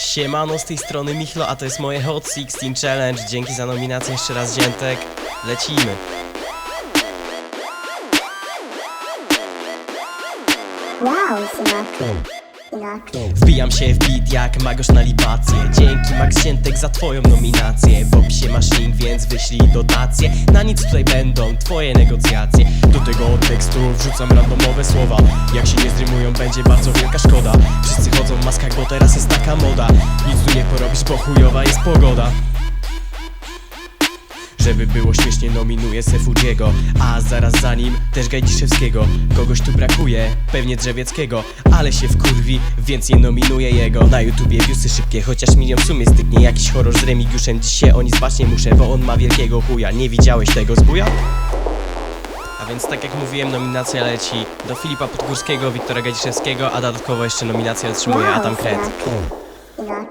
Siemano z tej strony Michlo, a to jest moje Hot 16 Challenge. Dzięki za nominację jeszcze raz Ziętek. Lecimy. Wow. Synak. Wbijam się w beat jak magosz na libację Dzięki Max Ziętek za twoją nominację W opisie masz link, więc wyślij dotacje Na nic tutaj będą twoje negocjacje Do tego tekstu wrzucam randomowe słowa Jak się nie zrymują będzie bardzo wielka szkoda moda Nic tu nie porobisz, bo chujowa jest pogoda. Żeby było śmiesznie nominuję Sefudziego A zaraz za nim też Gajdziszewskiego. Kogoś tu brakuje, pewnie Drzewieckiego Ale się wkurwi, więc nie nominuję jego. Na YouTubie viewsy szybkie, chociaż milion w sumie styknie. Jakiś horror z Remigiuszem, dziś się o nic bać nie muszę Bo on ma wielkiego chuja, nie widziałeś tego zbuja? A więc tak jak mówiłem, nominacja leci do Filipa Podgórskiego, Wiktora Gadziszewskiego A dodatkowo jeszcze nominację otrzymuje Adam Kret you know,